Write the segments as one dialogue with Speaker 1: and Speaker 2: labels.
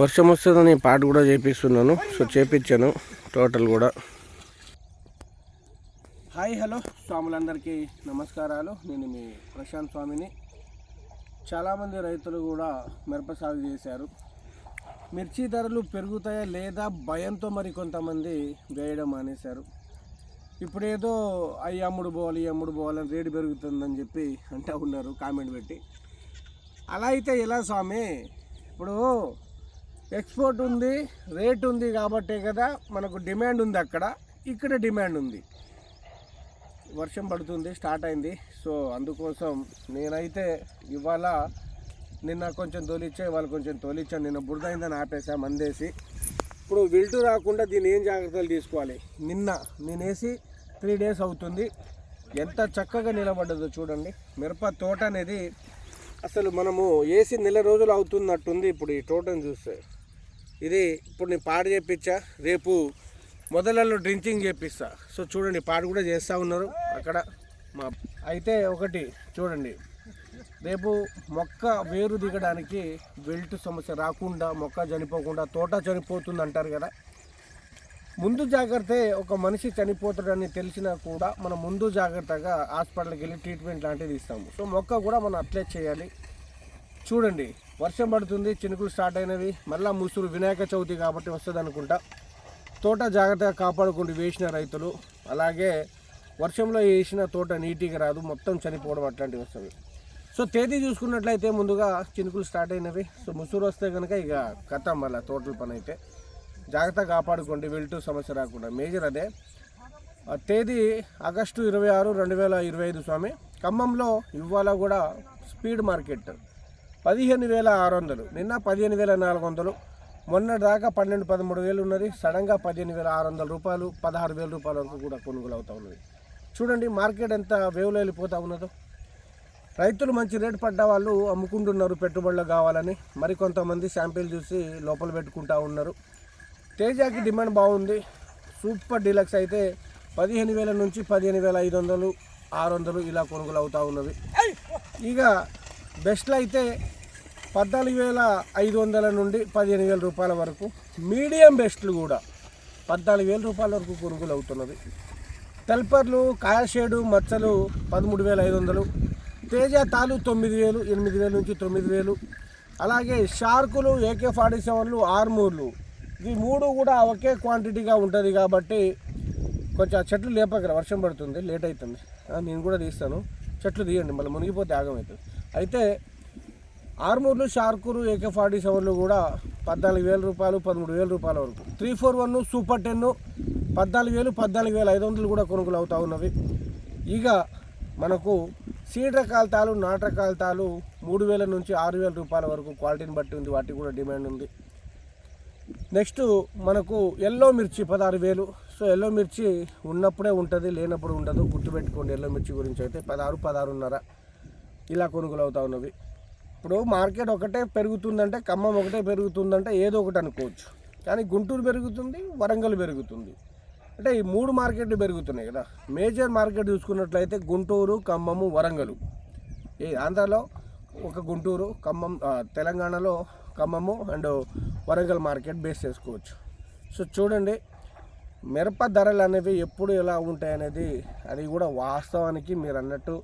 Speaker 1: వర్షం వస్తుందని పాట కూడా చేపిస్తున్నాను. సో చేపించాను టోటల్ కూడా. హాయ్ హలో స్వాములందరికీ నమస్కారాలు. నేను మీ ప్రశాంత్ స్వామిని. చాలామంది రైతులు కూడా మిరప సాగు చేశారు. మిర్చి ధరలు పెరుగుతాయా లేదా భయంతో మరి కొంతమంది వేయడం మానేశారు. ఇప్పుడేదో అవి అమ్ముడు పోవాలి అమ్ముడు పోవాలని రేటు పెరుగుతుందని చెప్పి అంటూ ఉన్నారు కామెంట్ పెట్టి. అలా అయితే ఎలా స్వామి? ఇప్పుడు ఎక్స్పోర్ట్ ఉంది రేట్ ఉంది కాబట్టే కదా మనకు డిమాండ్ ఉంది అక్కడ. ఇక్కడ డిమాండ్ ఉంది. వర్షం పడుతుంది స్టార్ట్ అయింది. సో అందుకోసం నేనైతే ఇవాళ నిన్న కొంచెం తోలిచ్చా ఇవాళ కొంచెం తోలిచ్చాను నిన్న బురద అయిందని ఆపేసా మందేసి. ఇప్పుడు విల్టు రాకుండా దీన్ని ఏం జాగ్రత్తలు తీసుకోవాలి? నిన్న నేను వేసి త్రీ డేస్ అవుతుంది. ఎంత చక్కగా నిలబడ్డదో చూడండి. మిరప తోట అనేది అసలు మనము వేసి నెల రోజులు అవుతున్నట్టుంది ఇప్పుడు ఈ తోటను చూస్తే. ఇది ఇప్పుడు నేను పాడు చేపించా. రేపు మొదలలో డ్రింకింగ్ చేపిస్తా. సో చూడండి పాడు కూడా చేస్తూ ఉన్నారు అక్కడ. మా అయితే ఒకటి చూడండి. రేపు మొక్క వేరు దిగడానికి వెల్ట్ సమస్య రాకుండా మొక్క చనిపోకుండా తోట చనిపోతుంది అంటారు కదా. ముందు జాగ్రత్త ఒక మనిషి చనిపోతాడని తెలిసినా కూడా మనం ముందు జాగ్రత్తగా హాస్పిటల్కి వెళ్ళి ట్రీట్మెంట్ లాంటిది ఇస్తాము. సో మొక్క కూడా మనం అప్లై చేయాలి. చూడండి. వర్షం పడుతుంది చినుకులు స్టార్ట్ అయినవి. మళ్ళీ ముసురు వినాయక చవితి కాబట్టి వస్తుంది అనుకుంటా. తోట జాగ్రత్తగా కాపాడుకుంటూ వేసిన రైతులు. అలాగే వర్షంలో వేసిన తోట నీటికి రాదు మొత్తం చనిపోవడం అట్లాంటివి వస్తుంది. సో తేదీ చూసుకున్నట్లయితే ముందుగా చినుకులు స్టార్ట్ అయినవి. సో ముసురు వస్తే కనుక ఇక కథ మళ్ళీ తోటల పని అయితే. జాగ్రత్తగా కాపాడుకోండి వెళ్తూ సమస్య రాకుండా. మేజర్ అదే. ఆ తేదీ ఆగస్టు ఇరవై ఆరు రెండు వేల ఇరవై ఐదు స్వామి. ఖమ్మంలో ఇవాళ కూడా స్పీడ్ మార్కెట్. పదిహేను వేల ఆరు వందలు. నిన్న పదిహేను వేల నాలుగు వందలు. మొన్న దాకా పన్నెండు పదమూడు వేలు ఉన్నది సడన్గా పదిహేను వేల ఆరు వందల రూపాయలు పదహారు వేల రూపాయల వరకు కూడా కొనుగోలు అవుతూ ఉన్నది. చూడండి మార్కెట్ ఎంత వేవులు వెళ్ళిపోతూ ఉన్నదో. రైతులు మంచి రేటు పడ్డ వాళ్ళు అమ్ముకుంటున్నారు పెట్టుబడులు కావాలని. మరి కొంతమంది శాంపిల్ చూసి లోపల పెట్టుకుంటా ఉన్నారు. తేజాకి డిమాండ్ బాగుంది. సూపర్ డీలక్స్ అయితే పదిహేను వేల నుంచి పదిహేను వేల ఐదు వందలు ఆరు వందలు ఇలా కొనుగోలు అవుతూ ఉన్నవి. ఇక బెస్ట్లు అయితే పద్నాలుగు వేల ఐదు వందల నుండి పదిహేను వేల రూపాయల వరకు. మీడియం బెస్ట్లు కూడా పద్నాలుగు వేల రూపాయల వరకు కొనుగోలు అవుతున్నది. తెల్పర్లు కాయషేడు మచ్చలు పదమూడు వేల ఐదు వందలు. తేజ తాలు తొమ్మిది వేలు ఎనిమిది వేలు నుంచి తొమ్మిది వేలు. అలాగే షార్కులు ఏకే ఫార్టీ సెవెన్లు ఆర్మూర్లు. ఇవి మూడు కూడా ఒకే క్వాంటిటీగా ఉంటుంది కాబట్టి కొంచెం ఆ చెట్లు లేపకరా వర్షం పడుతుంది లేట్ అవుతుంది. నేను కూడా తీస్తాను. చెట్లు తీయండి మళ్ళీ మునిగిపోతే ఆగమవుతుంది అయితే ఆర్మూర్లు షార్కూరు ఏకే ఫార్టీ సెవెన్లు కూడా పద్నాలుగు వేల రూపాయలు పదమూడు వేల రూపాయల వరకు. Three four one super ten పద్నాలుగు వేలు పద్నాలుగు వేల ఐదు వందలు కూడా కొనుగోలు అవుతూ ఉన్నవి. ఇక మనకు సీడ్ రకాల తాలు నాటు రకాల తాలు మూడు వేల నుంచి ఆరు వేల రూపాయల వరకు క్వాలిటీని బట్టి ఉంది వాటికి కూడా డిమాండ్ ఉంది. నెక్స్ట్ మనకు ఎల్లో మిర్చి పదహారు వేలు. సో ఎల్లో మిర్చి ఉన్నప్పుడే ఉంటుంది లేనప్పుడు ఉండదు. గుర్తుపెట్టుకోండి ఎల్లో మిర్చి గురించి అయితే పదహారు పదహారున్నర. ఇలా కొనుగోలు అవుతా ఉన్నవి. ఇప్పుడు మార్కెట్ ఒకటే పెరుగుతుందంటే ఖమ్మం ఒకటే పెరుగుతుందంటే ఏదో ఒకటి అనుకోవచ్చు. కానీ గుంటూరు పెరుగుతుంది వరంగల్ పెరుగుతుంది. అంటే ఈ మూడు మార్కెట్లు పెరుగుతున్నాయి కదా. మేజర్ మార్కెట్ చూసుకున్నట్లయితే గుంటూరు ఖమ్మము వరంగల్. ఈ ఆంధ్రాలో ఒక గుంటూరు ఖమ్మం తెలంగాణలో Khammam and Warangal market base చేసుకోవచ్చు. సో చూడండి మిరప ధరలు అనేవి ఎప్పుడు ఎలా ఉంటాయి అనేది అది కూడా వాస్తవానికి మీరు అన్నట్టు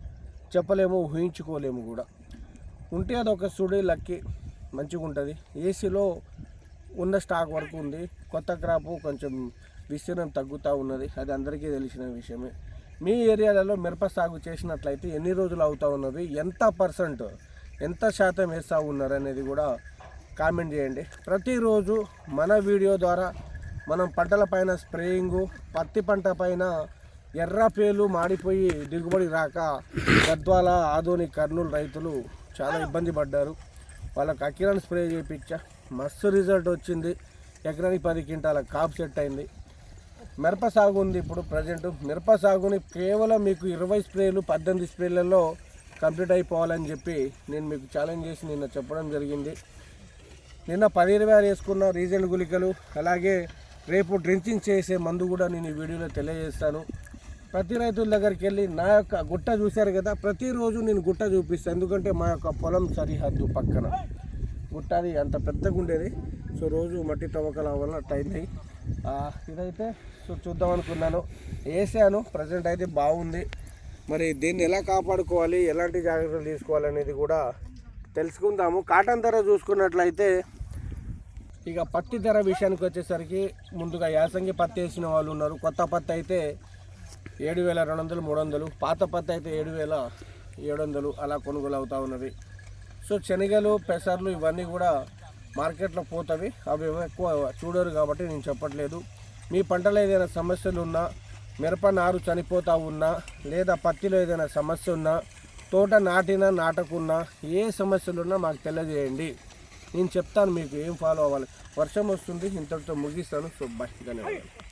Speaker 1: చెప్పలేము ఊహించుకోలేము కూడా. ఉంటే అది ఒక సుడి మంచిగా ఉంటుంది. ఏసీలో ఉన్న స్టాక్ వరకు ఉంది. కొత్త క్రాపు కొంచెం విస్తీర్ణం తగ్గుతూ ఉన్నది. అది అందరికీ తెలిసిన విషయమే. మీ ఏరియాలలో మిరప సాగు చేసినట్లయితే ఎన్ని రోజులు అవుతూ ఉన్నది? ఎంత పర్సెంట్? ఎంత శాతం వేస్తూ ఉన్నారు అనేది కూడా కామెంట్ చేయండి. ప్రతిరోజు మన వీడియో ద్వారా మనం పంటల పైన స్ప్రేయింగు పత్తి పంట పైన ఎర్ర పేలు మాడిపోయి దిగుబడి రాక గద్వాల ఆదోని కర్నూలు రైతులు చాలా ఇబ్బంది పడ్డారు. వాళ్ళకి అకిరణ్ స్ప్రే చేయించా మస్తు రిజల్ట్ వచ్చింది. ఎకరానికి పది క్వింటాల కాపు సెట్ అయింది. మిరప సాగు ఉంది ఇప్పుడు ప్రజెంట్. మిరప సాగుని కేవలం మీకు ఇరవై స్ప్రేలు పద్దెనిమిది స్ప్రేలలో కంప్లీట్ అయిపోవాలని చెప్పి నేను మీకు ఛాలెంజ్ చేసి నిన్న చెప్పడం జరిగింది. నిన్న పదిహేను ఆరు వేసుకున్న రీజెంట్ గుళికలు అలాగే రేపు డ్రింకింగ్ చేసే మందు కూడా నేను ఈ వీడియోలో తెలియజేస్తాను. ప్రతి రైతుల దగ్గరికి వెళ్ళి నా యొక్క గుట్ట చూశారు కదా ప్రతిరోజు నేను గుట్ట చూపిస్తాను ఎందుకంటే మా యొక్క పొలం సరిహద్దు పక్కన. గుట్టది అంత పెద్దగా ఉండేది. సో రోజు మట్టి తవ్వకల వల్ల టైం అయ్యి ఇదైతే సో చూద్దాం అనుకున్నాను. వేసాను. ప్రజెంట్ అయితే బాగుంది. మరి దీన్ని ఎలా కాపాడుకోవాలి? ఎలాంటి జాగ్రత్తలు తీసుకోవాలనేది కూడా తెలుసుకుందాము. కాటన్ ధర చూసుకున్నట్లయితే ఇక పత్తి ధర విషయానికి వచ్చేసరికి ముందుగా యాసంగి పత్తి వేసిన వాళ్ళు ఉన్నారు. కొత్త పత్తి అయితే ఏడు వేల రెండు వందలు మూడు వందలు పాత పత్తి అయితే ఏడు వేల ఏడు వందలు అలా కొనుగోలు అవుతూ ఉన్నది. సో శనగలు పెసర్లు ఇవన్నీ కూడా మార్కెట్లో పోతవి. అవి ఎక్కువ చూడరు కాబట్టి నేను చెప్పట్లేదు. మీ పంటలో ఏదైనా సమస్యలు ఉన్నా మిరప నారు చనిపోతూ ఉన్నా లేదా పత్తిలో ఏదైనా సమస్య ఉన్నా తోట నాటినా నాటకున్నా ఏ సమస్యలు ఉన్నా మాకు తెలియజేయండి. నేను చెప్తాను మీకు ఏం ఫాలో అవ్వాలి. వర్షం వస్తుంది ఇంతటితో ముగిస్తాను. సో బాయ్ ధన్యవాదాలు.